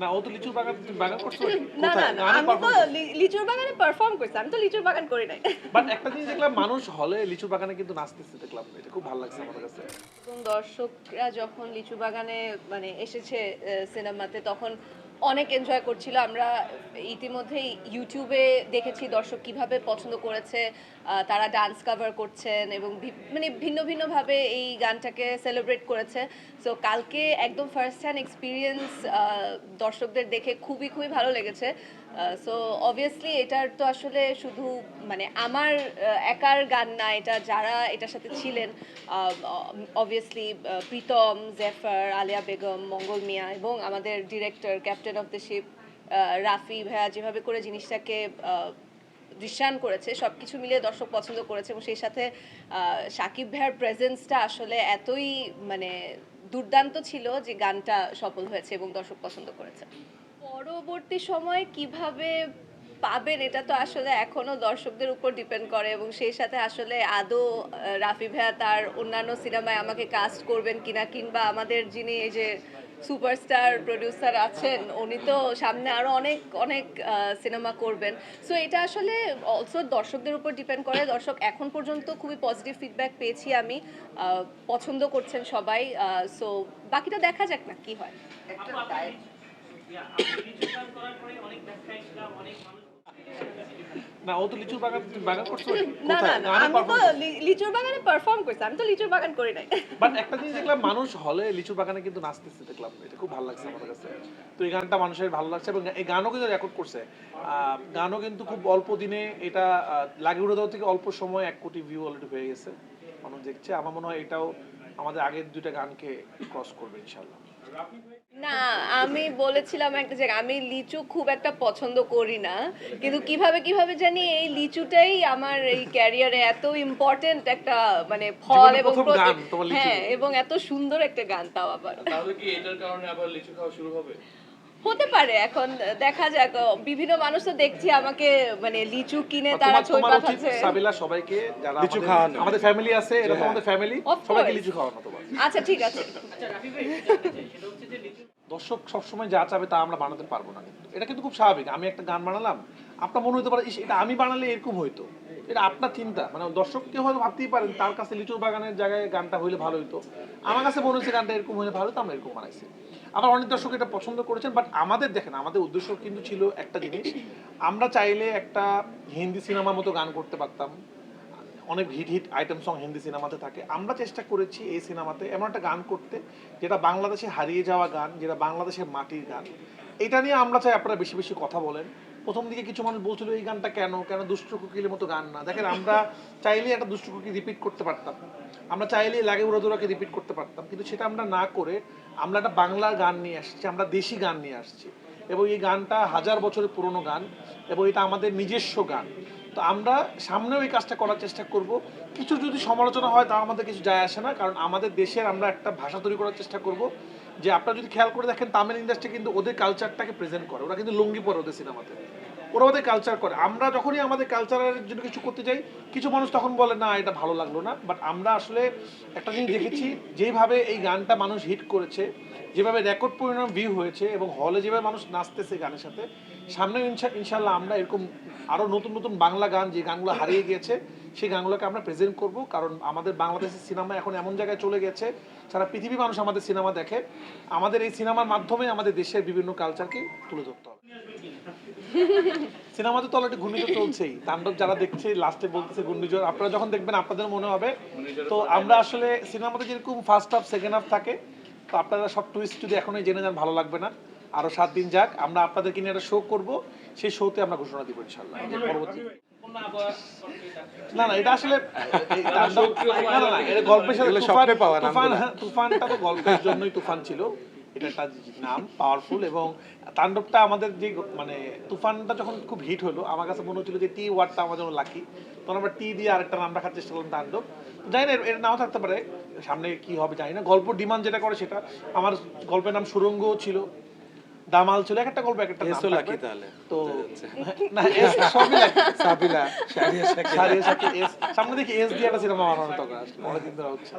না ও তো লিচুর বাগান বাগান করছ না না না আমি তো লিচুর বাগানে পারফর্ম করছি আমি তো লিচুর বাগান করি নাই। বাট একটা জিনিস দেখলাম মানুষ হলে লিচুর বাগানে কিন্তু নাচতেছে দেখলাম। এটা খুব ভালো লাগছে আমার কাছে। দর্শকরা যখন লিচু বাগানে মানে এসেছে সিনেমাতে তখন অনেক এনজয় করছিল। আমরা ইতিমধ্যেই ইউটিউবে দেখেছি দর্শক কীভাবে পছন্দ করেছে তারা ডান্স কভার করছেন এবং মানে ভিন্ন ভিন্নভাবে এই গানটাকে সেলিব্রেট করেছে। সো কালকে একদম ফার্স্ট হ্যান্ড এক্সপিরিয়েন্স দর্শকদের দেখে খুবই খুবই ভালো লেগেছে। সো অবভিয়াসলি এটার তো আসলে শুধু মানে আমার একার গান না, এটা যারা এটার সাথে ছিলেন অবভিয়াসলি প্রীতম, জেফার, আলিয়া বেগম, মঙ্গল মিয়া এবং আমাদের director captain of the ship Rafi ভাইয়া যেভাবে করে জিনিসটাকে দৃশ্যায়ন করেছে সব কিছু মিলিয়ে দর্শক পছন্দ করেছে এবং সেই সাথে সাকিব ভাইয়ার প্রেজেন্সটা আসলে এতই মানে দুর্দান্ত ছিল যে গানটা সফল হয়েছে এবং দর্শক পছন্দ করেছে। পরবর্তী সময় কীভাবে পাবেন, এটা তো আসলে এখনও দর্শকদের উপর ডিপেন্ড করে এবং সেই সাথে আসলে আদৌ রাফি ভাইয়া তার অন্যান্য সিনেমায় আমাকে কাস্ট করবেন কিনা কিংবা আমাদের যিনি এই যে সুপারস্টার প্রডিউসার আছেন, উনি তো সামনে আরও অনেক অনেক সিনেমা করবেন। সো এটা আসলে অলসো দর্শকদের উপর ডিপেন্ড করে। দর্শক এখন পর্যন্ত খুবই পজিটিভ ফিডব্যাক পেয়েছি আমি। পছন্দ করছেন সবাই। সো বাকিটা দেখা যাক না, কি হয়। না ও তো লিচুর বাগান তুমি বাগান করছ? না না না আমি তো লিচুর বাগানে পারফর্ম করছি আমি তো লিচুর বাগান করি নাই। বাট একটা জিনিস দেখলাম মানুষ হলে লিচুর বাগানে কিন্তু নাচতেছে দেখলাম। এটা খুব ভালো লাগছে আমাদের কাছে। তো এই গানটা মানুষের ভালো লাগছে এবং এই গানও কিন্তু রেকর্ড করছে। আহ, গানও কিন্তু খুব অল্প দিনে এটা আহ, লাগে উড়ে দেওয়া থেকে অল্প সময় এক কোটি ভিউ অলরেডি হয়ে গেছে। মানুষ দেখছে আমার মনে হয় এটাও আমাদের আগের দুইটা গানকে ক্রস করবে ইনশাল্লাহ না আমি বলেছিলাম একটা জায়গা আমি লিচু খুব একটা পছন্দ করি না কিন্তু কীভাবে কীভাবে জানি এই লিচুটাই আমার এই ক্যারিয়ারে এত ইম্পর্টেন্ট একটা মানে ফল এবং। হ্যাঁ এবং এত সুন্দর একটা গান তাও আবার তাহলে কি এটার কারণে আবার লিচু খাওয়া শুরু হবে হতে পারে এখন দেখা যাক বিভিন্ন মানুষ তো দেখছি আমাকে মানে লিচু কিনে তারা তোমার পাঠাচ্ছে সাবিলা সবাইকে যারা লিচু খাওয়ানো। আমাদের ফ্যামিলি আছে এটা তো আমাদের ফ্যামিলি সবাইকে লিচু খাওয়ানো তোমার। আচ্ছা ঠিক আছে। দর্শক সবসময় যা চাবে তা আমরা বানাতে পারব না কিন্তু। এটা কিন্তু খুব স্বাভাবিক আমি একটা গান বানালাম আপনার মনে হতে পারে "ইস, এটা আমি বানালে এরকম হইতো। এটা আপনার চিন্তা মানে দর্শককে হয়তো ভাবতেই পারেন তার কাছে লিচুর বাগানের জায়গায় গানটা হইলে ভালো হইতো। আমার কাছে মনে হচ্ছে গানটা এরকম হলে ভালো হতো আমরা এরকম বানাইছি। আবার অনেক দর্শক এটা পছন্দ করেছেন বাট আমাদের দেখেন, আমাদের উদ্দেশ্য কিন্তু ছিল একটা জিনিস। আমরা চাইলে একটা হিন্দি সিনেমার মতো গান করতে পারতাম। অনেক hit hit item song Hindi সিনেমাতে থাকে। আমরা চেষ্টা করেছি এই সিনেমাতে এমন একটা গান করতে, যেটা বাংলাদেশে হারিয়ে যাওয়া গান, যেটা বাংলাদেশের মাটির গান। এটা নিয়ে আমরা চাই আপনারা বেশি বেশি কথা বলেন। প্রথম দিকে কিছু মানুষ বলছিল, এই গানটা কেন? কেন দুষ্টু কুকিলের মতো গান না? দেখেন, আমরা চাইলে একটা দুষ্টু কুকি রিপিট করতে পারতাম। আমরা চাইলে লাগে উড়াদুরাকে রিপিট করতে পারতাম। কিন্তু সেটা আমরা না করে আমরা একটা বাংলার গান নিয়ে আসছি, আমরা দেশি গান নিয়ে আসছি। এবং এই গানটা হাজার বছরের পুরনো গান এবং এটা আমাদের নিজস্ব গান। তো আমরা সামনেও এই কাজটা করার চেষ্টা করব। কিছু যদি সমালোচনা হয় তা আমাদের কিছু যায় আসে না। কারণ আমাদের দেশের আমরা একটা ভাষা তৈরি করার চেষ্টা করব। যে আপনারা যদি খেয়াল করে দেখেন, তামিল ইন্ডাস্ট্রি কিন্তু ওদের কালচারটাকে প্রেজেন্ট করে। ওরা কিন্তু লুঙ্গি পরে ওদের সিনেমাতে ওরা ওদের কালচার করে। আমরা যখনই আমাদের কালচারের জন্য কিছু করতে যাই, কিছু মানুষ তখন বলে, না, এটা ভালো লাগল না। বাট আমরা আসলে একটা জিনিস দেখেছি, যেভাবে এই গানটা মানুষ হিট করেছে, যেভাবে রেকর্ড পরিমাণ ভিউ হয়েছে এবং হলে যেভাবে মানুষ নাচতেছে গানের সাথে, সামনে ইনশা- ইনশাল্লাহ আমরা এরকম আরও নতুন নতুন বাংলা গান, যে গানগুলো হারিয়ে গিয়েছে, সেই গানগুলোকে আমরা প্রেজেন্ট করব। কারণ আমাদের বাংলাদেশের সিনেমা এখন এমন জায়গায় চলে গেছে, সারা পৃথিবী মানুষ আমাদের সিনেমা দেখে। আমাদের এই সিনেমার মাধ্যমে আমাদের দেশের বিভিন্ন কালচারকে তুলে ধরতে হবে। সিনেমাতে তো অলরেডি ঘূর্ণিঝড় চলছেই। তাণ্ডব যারা দেখছে লাস্টে বলতেছে ঘূর্ণিঝড়। আপনারা যখন দেখবেন আপনাদের মনে হবে তো আমরা আসলে সিনেমাতে যেরকম ফার্স্ট হাফ সেকেন্ড হাফ থাকে তো আপনারা সব টুইস্ট যদি এখনই জেনে যান ভালো লাগবে না। আরও সাত দিন যাক আমরা আপনাদেরকে নিয়ে একটা শো করব। সেই শোতে আমরা ঘোষণা দিব ইনশাল্লাহ যে পরবর্তী না না এটা আসলে না না এটা গল্পের সাথে তুফানটা তো গল্পের জন্যই তুফান ছিল। এটা একটা নাম পাওয়ারফুল এবং তাণ্ডবটা আমাদের যে মানে তুফানটা যখন খুব হিট হলো আমার কাছে মনে হচ্ছিল যে টি ওয়ার্ডটা আমার জন্য লাকি তখন আমরা টি দিয়ে আরেকটা নাম রাখার চেষ্টা করলাম তাণ্ডব। জানি না এর- নাও থাকতে পারে সামনে কি হবে জানি না। গল্প ডিমান্ড যেটা করে সেটা। আমার গল্পের নাম সুরঙ্গ ছিল দামাল ছিল একটা গল্প একটা নাম লাকি তাহলে তো না এস সবই লাকি সাবিলা সারিয়া এস। সামনে দেখি এস দিয়ে একটা সিনেমা বানানো তখন আসলে অনেকদিন ধরে হচ্ছে।